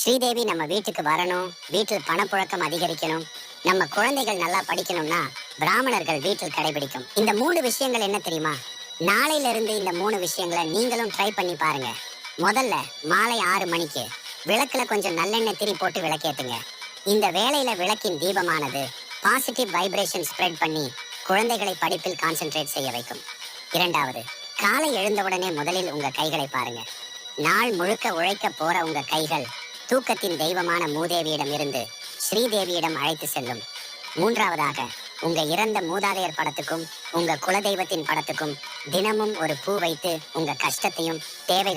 ஸ்ரீதேவி நம்ம வீட்டுக்கு வரணும் வீட்டில் பணப்புழக்கம் அதிகரிக்கணும் நம்ம குழந்தைகள் நல்லா படிக்கணும்னா பிராமணர்கள் வீட்டில் கடைபிடிக்கும். இந்த மூணு விஷயங்கள் என்ன தெரியுமா? நாளையில இருந்து இந்த மூணு விஷயங்களை நீங்களும் ட்ரை பண்ணி பாருங்க. முதல்ல மாலை ஆறு மணிக்கு விளக்குல கொஞ்சம் நல்லெண்ணெய் திரி போட்டு விளக்கேத்துங்க. இந்த வேலையில விளக்கின் தீபமானது பாசிட்டிவ் வைப்ரேஷன் ஸ்ப்ரெட் பண்ணி குழந்தைகளை படிப்பில் கான்சென்ட்ரேட் செய்ய வைக்கும். இரண்டாவது காலை எழுந்தவுடனே முதலில் உங்க கைகளை பாருங்க. நாள் முழுக்க உழைக்க போற உங்க கைகள் தூக்கத்தின் தெய்வமான மூதேவியிடம் இருந்து ஸ்ரீதேவியிடம் அழைத்து செல்லும். மூன்றாவதாக உங்க இறந்த மூதாதையர் படத்துக்கும் உங்க குலதெய்வத்தின் படத்துக்கும் தினமும் ஒரு பூ வைத்து உங்க கஷ்டத்தையும் தேவை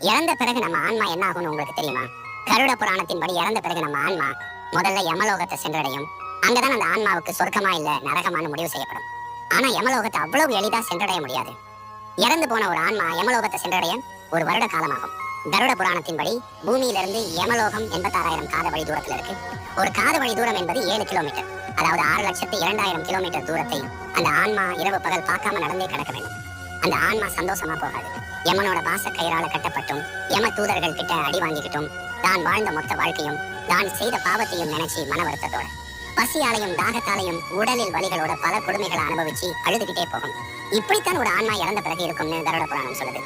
இறந்த பிறகு நம்ம ஆன்மா என்ன ஆகும்னு உங்களுக்கு தெரியுமா? கருட புராணத்தின்படி இறந்த பிறகு நம்ம ஆன்மா முதல்ல யமலோகத்தை சென்றடையும். அங்கதான் அந்த ஆன்மாவுக்கு சொர்க்கமா இல்ல நரகமான முடிவு செய்யப்படும். ஆனா யமலோகத்தை அவ்வளவு எளிதா சென்றடைய முடியாது. இறந்து போன ஒரு ஆன்மா யமலோகத்தை சென்றடைய ஒரு வருட காலமாகும். கருட புராணத்தின்படி பூமியிலிருந்து யமலோகம் எண்பத்தாறாயிரம் காத வழி தூரத்தில் இருக்கு. ஒரு காத வழி தூரம் என்பது ஏழு கிலோமீட்டர். அதாவது ஆறு லட்சத்து இரண்டாயிரம் கிலோமீட்டர் தூரத்தை அந்த ஆன்மா இரவு பகல் பார்க்காம நடந்தே கடக்க வேண்டும். அந்த ஆன்மா சந்தோஷமா போகாது. யமனோட பாச கயிறால கட்டப்பட்டும் யம தூதர்கள் கிட்ட அடி வாங்கிக்கிட்டும் தான் வாழ்ந்த மொத்த வாழ்க்கையும் தான் செய்த பாவத்தையும் நினைச்சு மன வருத்தத்தோட. பசியாலையும் தாகத்தாலையும் உடலில் வலிகளோட பல கொடுமைகளை அனுபவிச்சு அழுதுகிட்டே போகும். இப்படித்தான் ஒரு ஆன்மா இறந்த பிறகு இருக்கும்னு கருட புராணம் சொல்லுது.